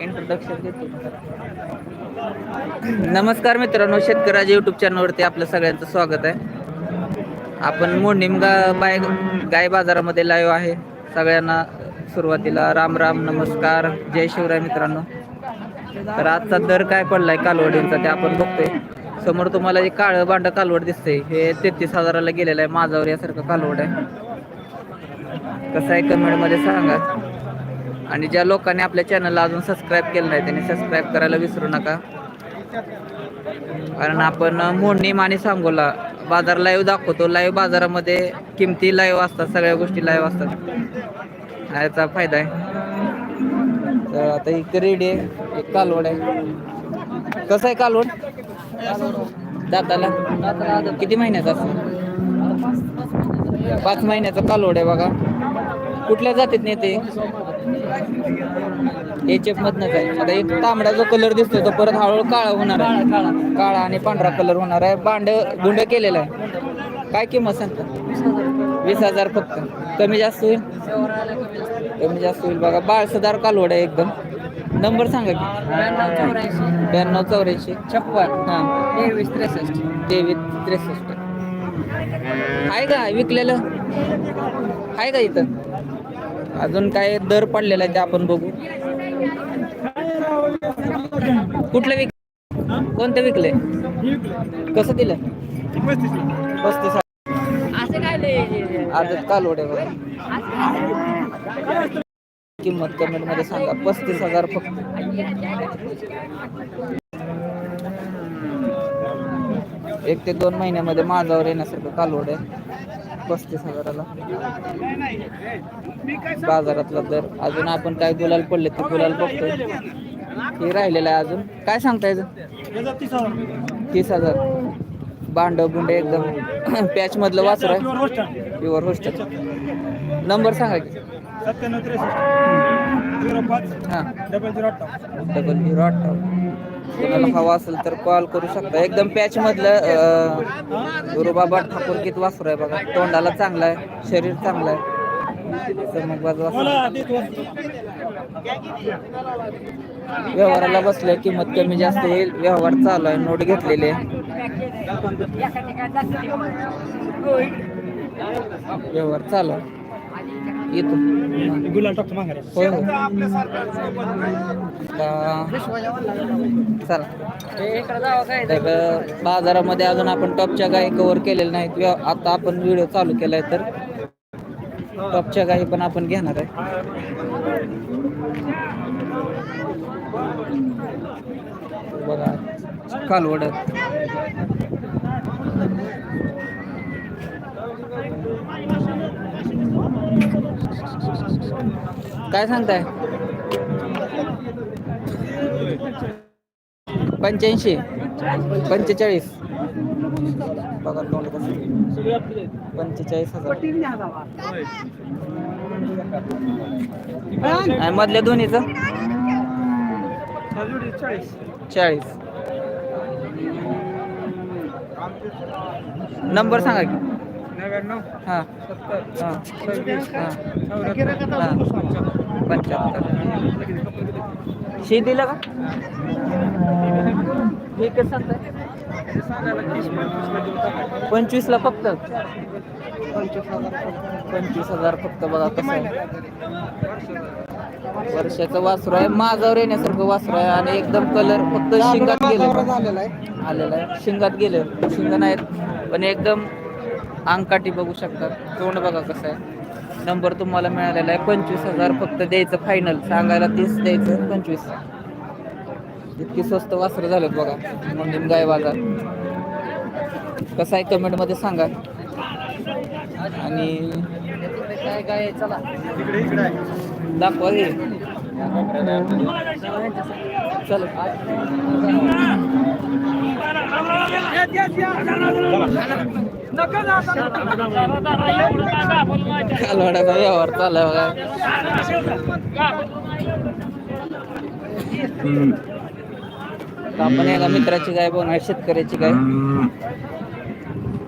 Introduction देतो. नमस्कार मित्रांनो शेतकऱ्याच्या युट्यूब चॅनलवरती आपलं सगळ्यांचं स्वागत आहे. आपण मोडणीम गा बाय गाय बाजारामध्ये लाईव्ह आहे. सगळ्यांना सुरुवातीला राम राम नमस्कार जय शिवराय मित्रांनो. तर आजचा दर काय पडलाय कालवडींचा ते आपण बघतोय. समोर तुम्हाला जे काळं बांड कालवड दिसतंय. हे तेहतीस हजाराला गेलेलं आहे. माझावर यासारखं कालवड आहे. कसं आहे कमेंटमध्ये सांगा. आणि ज्या लोकांनी आपल्या चॅनलला अजून सबस्क्राईब केलं नाही त्यांनी सबस्क्राईब करायला विसरू नका. कारण आपण मोडणीम आणि सांगोला बाजार लाईव्ह दाखवतो. लाईव्ह बाजारामध्ये किमती लाईव्ह असतात सगळ्या गोष्टी लाईव्ह असतात. याचा फायदा आहे. तर आता एक रेडी आहे. एक कालवड आहे. कसं आहे कालवड? दाताला? किती महिन्याचा असं पाच महिन्याचा कालवड आहे बघा. कुठल्या जातीत नेते एच एफ मधनच आहे आता एक तांबडा जो कलर दिसतोय तो परत हळूहळू काळा होणार आहे. काळा आणि पांढरा कलर होणार आहे. बांड गुंड केलेला आहे. काय किंमत सांगता? वीस हजार फक्त. कमी जास्त होईल? कमी जास्त होईल. बघा बाळसदार कालवड आहे एकदम. नंबर सांगा की. ब्याण्णव चौऱ्याऐंशी. छप्पन. हां. तेवीस त्रेसष्ट. तेवीस त्रेसष्ट. आहे का? विकलेलं? आहे का इथं? अजून काय दर पडलेला आहे ते आपण बघू. कुठलं विक कोणतं विकले कसं दिलं पस्तीस आदत कालवड किंमत कमेंटमध्ये सांगा. पस्तीस हजार फक्त. एक ते दोन महिन्यामध्ये माझावर येण्यासारखं कालवड आहे. पस्तीस हजाराला. बाजारातला दर. अजून आपण काय गुलाल पडले ते गुलाल बघतोय. हे राहिलेलं आहे अजून. काय सांगता याचं तीस हजार. बांड बुंड एकदम पॅच मधलं वासर आहे. प्युअर हॉस्टेल नंबर सांगा की. हां. डबल झिरो अठ्ठावन्न डबल झिरो अठ्ठावन्न कोणाला हवा असेल तर कॉल करू शकता. एकदम पॅच मधलं गुरुबाबा ठाकूरकीत वासरू आहे बघा. तोंडाला चांगला आहे शरीर चांगलं आहे. व्यवहाराला बसल्या किंमत कमी जास्त येईल. व्यवहार चालू आहे नोट घेतलेली आहे. व्यवहार चालू आहे. येतो गुलाल टाकतो माघारी होय होय. आता चला. तर बाजारामध्ये अजून आपण टॉपच्या गाई कव्हर केलेल्या नाहीत. आता आपण व्हिडिओ चालू केलाय तर. टॉपच्या गाई पण आपण घेणार आहे. बघा कालवड काय सांगताय? पंच्याऐंशी. पंचेचाळीस. बघा तोंड कसं पंचेचाळीस हजार. मधल्या दोन्हीचं? चाळीस. नंबर सांगा की. नव्याण्णव हां. सत्तर हां. सव्वीस हां. चौऱ्याहत्तर हां. पंच्याहत्तर. शी दिलं का? हे कसं सांगताय? पंचवीसला फक्त? पंचवीस हजार फक्त बघा कसं आहे. वर्षाचं वासरू आहे माझावर येण्यासारखं वासरू आहे आणि एकदम कलर फक्त शिंगात गेलं. आलेलं आहे. शिंगात गेलं. शिंग नाहीत पण एकदम अंगकाठी बघू शकता तोंड बघा कसं आहे. नंबर तुम्हाला मिळालेला आहे. पंचवीस हजार फक्त द्यायचं फायनल सांगायला तीस द्यायचं पंचवीस. इतकी स्वस्त वस्त्र झालेत बघा. म्हणून गाय बाजार कसं आहे कमेंटमध्ये सांगा. आणि काय काय चला दाखवा हे. चल. कालवाड्याचा व्यवहार चालू आहे बघा आपण एका मित्राची गाय बघणार शेतकऱ्याची गाय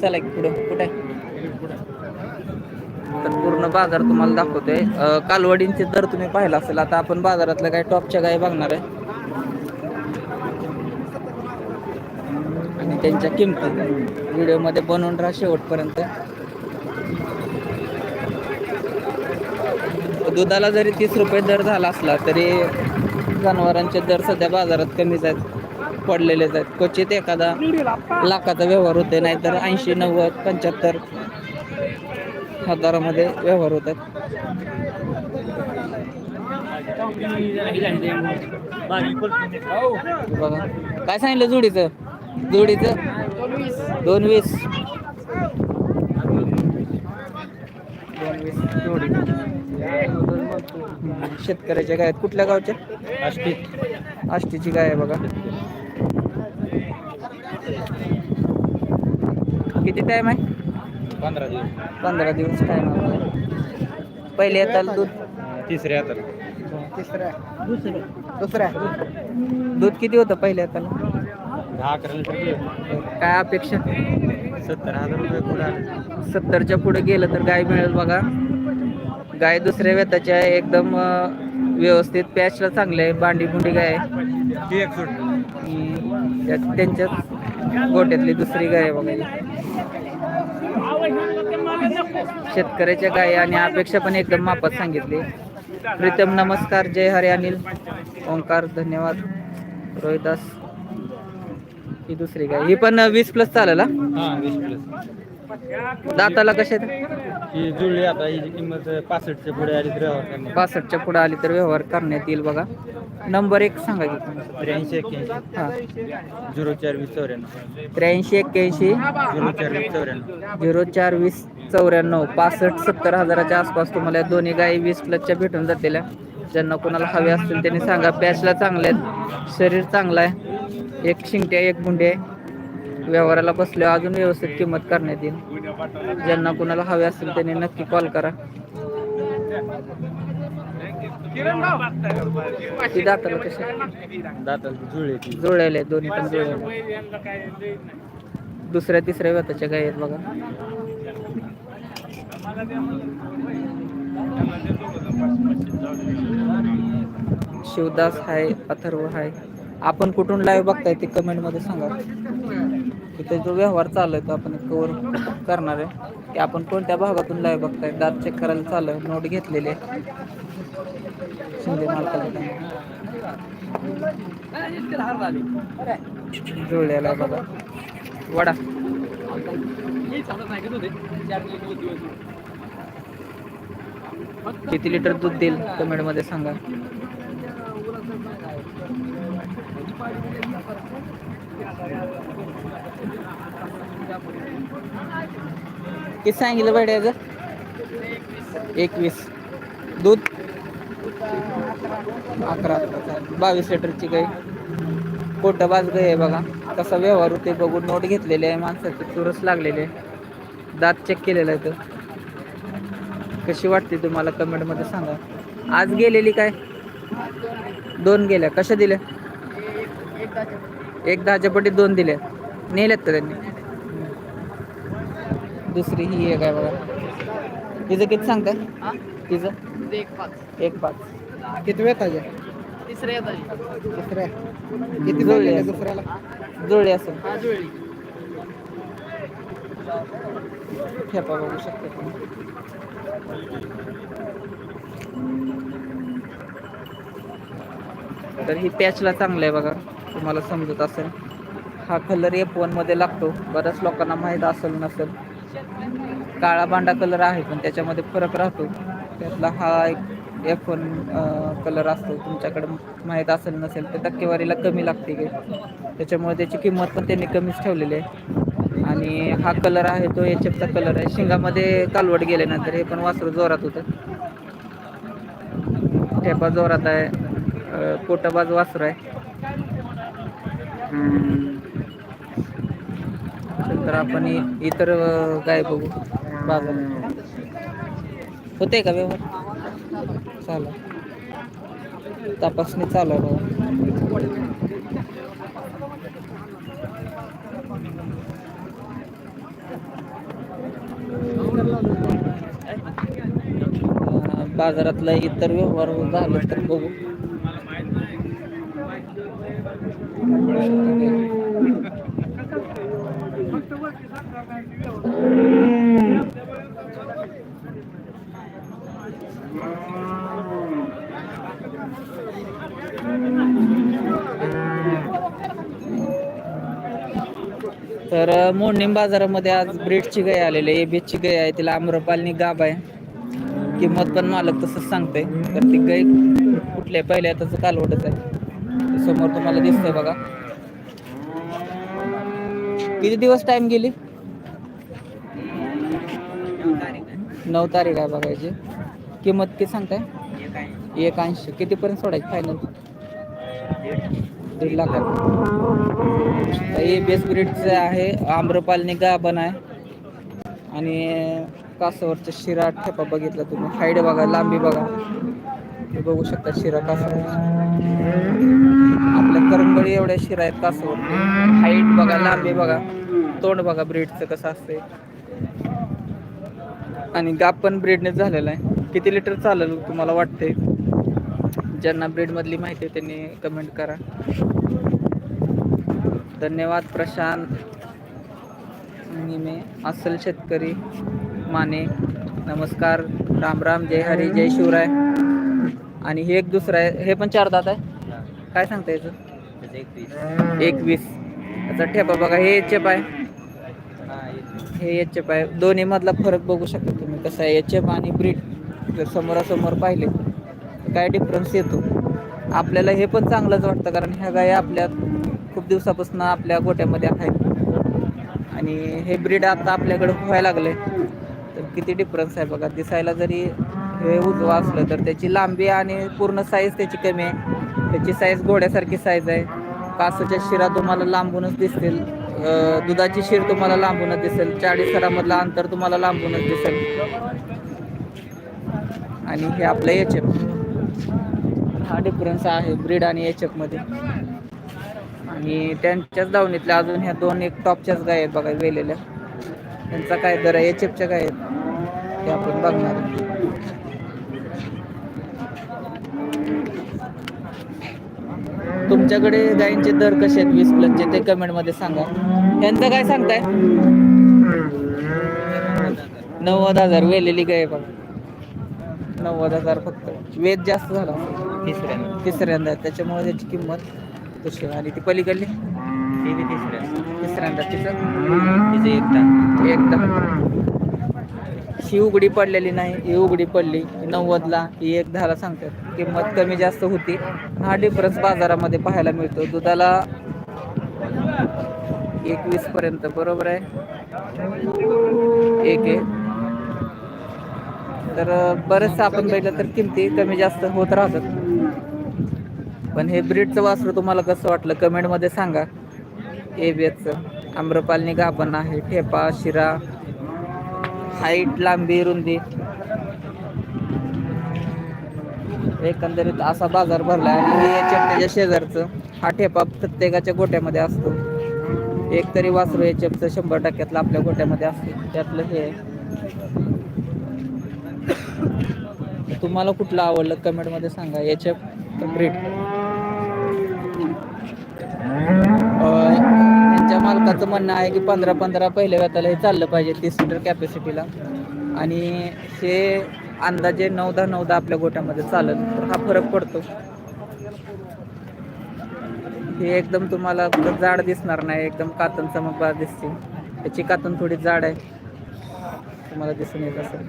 चला पुढे कुठे तर पूर्ण बाजार तुम्हाला दाखवतोय कालवडींचे दर तुम्ही पाहिला असेल आता आपण बाजारातल्या काही टॉपच्या गाय बघणार आहे आणि त्यांच्या किमती व्हिडिओमध्ये बनवून राहा शेवटपर्यंत. दुधाला जरी तीस रुपये दर झाला असला तरी जनावरांचे दर सध्या बाजारात कमीच आहेत पडलेलेच आहेत. क्वचित एखादा लाखाचा व्यवहार होते नाहीतर ऐंशी नव्वद पंच्याहत्तर हजारामध्ये व्यवहार होतात. बघा. काय सांगितलं जोडीचं? जोडीचं? दोन वीस शेतकऱ्याच्या गाय आहेत कुठल्या गावच्या? आष्टी. आष्टीची गाय आहे बघा. किती टाइम आहे? पंधरा दिवस. पंधरा दिवस टाइम आहे पहिले येताल दूध? तिसरे आता तिसऱ्या दुसऱ्या. दूध किती होतं पहिले येताला? दहा अकरा लिटर काय अपेक्षा? सत्तर हजार रुपये पुढे सत्तरच्या पुढे गेलं तर गाय मिळेल बघा. गाय दुसऱ्या वेताची आहे एकदम व्यवस्थित पॅचला चांगले आहे बांडी बुंडी गाय त्यांच्याच गोट्यातली दुसरी गाय आहे बघा. शेतकऱ्याच्या गाय आणि अपेक्षा पण एकदम मापात सांगितली. प्रीतम नमस्कार जय हरे अनिल. ओंकार धन्यवाद. रोहिदास. ही दुसरी गाय. ही पण वीस प्लस चालेल हा? हा वीस प्लस दाताला कशा आहेत? ही जुळली आता हिची किंमत पासष्टच्या पुढे आली तर व्यवहार करणार. पासष्टच्या पुढे आली तर व्यवहार करण्यात येईल बघा. नंबर एक सांगा की त्र्याऐंशी एक्क्याऐंशी. हा. झिरो चार वीस चौऱ्याण्णव. त्र्याऐंशी एक्क्याऐंशी. झिरो चार वीस चौऱ्याण्णव. झिरो चार वीस चौऱ्याण्णव. पासष्ट सत्तर हजाराच्या आसपास तुम्हाला या दोन्ही गायी वीस प्लसच्या भेटून जातील. ज्यांना कोणाला हवे असतील त्यांनी सांगा. पॅचला चांगले आहेत. शरीर चांगलं आहे. एक शिंगट्या एक मुंडे व्यवहाराला बसले अजून व्यवस्थित किंमत करण्यात येईल. ज्यांना कोणाला हवे असतील त्यांनी नक्की कॉल करा. ती दाताला कशा? जुळलेले दोन्ही पण जुळलेले दुसऱ्या तिसऱ्या व्यताच्या गाय आहेत बघा. शिवदास हाय अथर्व हाय. आपण कुठून लाईव्ह बघताय ते कमेंटमध्ये सांगा. तिथे जो व्यवहार चालू आहे तो आपण कवर करणार आहे. की आपण कोणत्या भागातून लाईव्ह बघताय? दात चेक करायला चालू आहे नोट घेतलेली. आहे शिंदे मालकाला. जुळलेला आहे बघा. वडा. किती लिटर दूध देईल? कमेंटमध्ये सांगा. किती सांगितलं पाहिजे याचं? एकवीस. दूध? अकरा. बावीस लिटरची गाय. कोटबाज गाय आहे बघा. कसा व्यवहार होते बघून नोट घेतलेले आहे माणसाचे. चुरस लागलेले आहे. दात चेक केलेला आहे तो. कशी वाटते तुम्हाला कमेंटमध्ये सांगा. आज गेलेली काय? दोन गेल्या. कशा दिल्या? एक दहाच्या पट्टी दोन दिल्या नेल्यात का त्यांनी. दुसरी ही आहे काय बघा. तिचं किती सांगताय तिचं एक पाच. एक पाच. किती वेळ तिसऱ्या दुसऱ्या. किती जुळले दुसऱ्याला? जुळले असेल. हा जुळली ठेपा बघू शकता तर ही पॅचला चांगलं आहे बघा. तुम्हाला समजत असेल. हा कलर एफमध्ये लागतो. बऱ्याच लोकांना माहीत असेल नसेल. काळा बांडा कलर आहे पण त्याच्यामध्ये फरक राहतो. त्यातला हा एक एफ वन कलर असतो. तुमच्याकडे माहीत असेल नसेल तर टक्केवारीला कमी लागते की त्याच्यामुळे त्याची किंमत पण त्यांनी कमीच ठेवलेली आहे. आणि हा कलर आहे तो एच एफचा कलर आहे. शिंगामध्ये कालवड गेल्यानंतर हे पण वासरू जोरात होतं. ठेपा जोरात आहे. पोटाबाज वासरू आहे. तर आपण इतर काय गाय बघू? बाजार. होते का व्यवहार? चालू. तपासणी चालू आहे बाजारातला इतर व्यवहार झाले तर बघू. तर मोडणीम बाजारामध्ये आज ब्रीडची गाय आलेली आहे एबीएसची गाय आहे तिला आम्रपालनी गाभ आहे. किंमत पण मालक तसंच सांगते तर ती गाय कुठल्या पहिल्या त्याचं कालवडच आहे. समोर तुम्हाला दिसतंय बघा. किती दिवस टाइम गेली? नऊ तारीख आहे बघायची किंमत किती सांगताय? एक ऐंशी कितीपर्यंत सोडायची फायनल दीड लाख हे बेस्ट ब्रीडचं आहे. आम्रपालनी गाभण आहे. आणि कासावरचा शिरा ठेपा बघितला तुम्ही. हाईड बघा लांबी बघा. तुम्ही बघू शकता शिरा कासावर आपल्या करंगळी एवढ्या शिरा आहेत कासावरती हाईट बघा लांबी बघा. तोंड बघा ब्रीडचं कसं असतंय. आणि गाप पण ब्रीडनेच झालेला आहे. किती लिटर चालेल तुम्हाला वाटते ज्यांना ब्रीडमधली माहिती आहे त्यांनी कमेंट करा. धन्यवाद प्रशांत. निमे असल शेतकरी. माने नमस्कार. राम राम जय हरी जय शिवराय. आणि हे एक दुसरं आहे. हे पण चार दात आहे. काय सांगता याचं? एकवीस. याचा ठेपा बघा हे एच एफ आहे हे एच एफ आहे दोन्ही मधला फरक बघू शकता तुम्ही कसं आहे. एच एफ आणि ब्रीड. जर समोरासमोर पाहिले तर काय डिफरन्स येतो? आपल्याला हे पण चांगलंच वाटतं कारण ह्या गाय आपल्या खूप दिवसापासून आपल्या गोट्यामध्ये आहेत. आणि हे ब्रीड आता आपल्याकडे व्हायला लागले तर किती डिफरन्स आहे बघा. दिसायला जरी हे उजवा असलं तर त्याची लांबी आणि पूर्ण साईज त्याची कमी आहे. त्याची साईज घोड्यासारखी साईज आहे. कासाच्या शिरा तुम्हाला लांबूनच दिसतील. दुधाची शिर तुम्हाला लांबूनच दिसेल. चाळीस सरामधलं अंतर तुम्हाला लांबूनच दिसेल. आणि हे आपलं एच एफ हा डिफरन्स आहे ब्रीड आणि एच एफमध्ये आणि त्यांच्याच दावणीतल्या अजून ह्या दोन एक टॉपच्याच गाय आहेत बघा वेलेल्या. त्यांचा काय दर आहे? एच एफच्या गाय आहेत. ते आपण बघणार तुमच्याकडे गायींचे दर कसे आहेत? वीस प्लसचे ते कमेंटमध्ये सांगा. त्यांचं काय सांगताय? नव्वद हजार वेलेली गाय बघा. नव्वद हजार फक्त. वेद जास्त झाला तिसऱ्यांदा. तिसऱ्यांदा. तिच्यामुळे त्याची किंमत तशी. आणि ती पलीकडली? ती बी तिसऱ्यांदा तिसऱ्यांदा. तिचं? तिचं एकदा. एकदा. ही उघडी पडलेली नाही ही उघडी पडली. नव्वदला ही एक दहाला सांगतात. किंमत कमी जास्त होती. हा डिफरन्स बाजारामध्ये पाहायला मिळतो. दुधाला एकवीस पर्यंत बरोबर आहे? एक आहे. तर बरेचसं आपण बघितलं तर किमती कमी जास्त होत राहतात. पण हे ब्रीडचं वासरू तुम्हाला कसं वाटलं? कमेंटमध्ये सांगा. ए बेचं आम्रपालनी गाभण आहे ठेपा शिरा. हाईट लांबी रुंदी. एकंदरीत असा बाजार भरला आणि हे याच्या शेजारचं हा ठेपा प्रत्येकाच्या गोट्यामध्ये असतो. एक तरी वासरू याच्याचं शंभर टक्क्यातलं आपल्या गोट्यामध्ये असतो. त्यातलं हे आहे. तुम्हाला कुठलं आवडलं कमेंटमध्ये सांगा. याच्या ब्रीड त्यांच्या मालकाचं म्हणणं आहे की पंधरा पंधरा पहिल्या व्यताला हे चाललं पाहिजे तीस लिटर कॅपॅसिटीला आणि हे अंदाजे नऊ दहा नऊ दहा आपल्या गोट्यामध्ये चालेल तर हा फरक पडतो. हे एकदम तुम्हाला जाड दिसणार नाही एकदम कातन चमकदार दिसते. त्याची कातन थोडी जाड आहे. तुम्हाला दिसून येत असेल.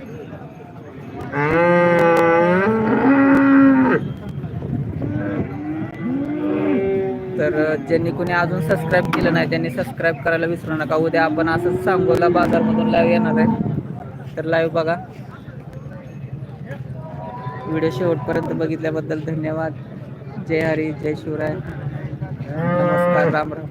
तर ज्यांनी कोणी अजून सबस्क्राईब केलं नाही त्यांनी सबस्क्राईब करायला विसरू नका. उद्या आपण असंच सांगोला बाजारमधून लाईव्ह येणार आहे. तर लाईव्ह बघा. व्हिडिओ शेवटपर्यंत बघितल्याबद्दल धन्यवाद. जय हरी जय शिवराय. नमस्कार राम राम.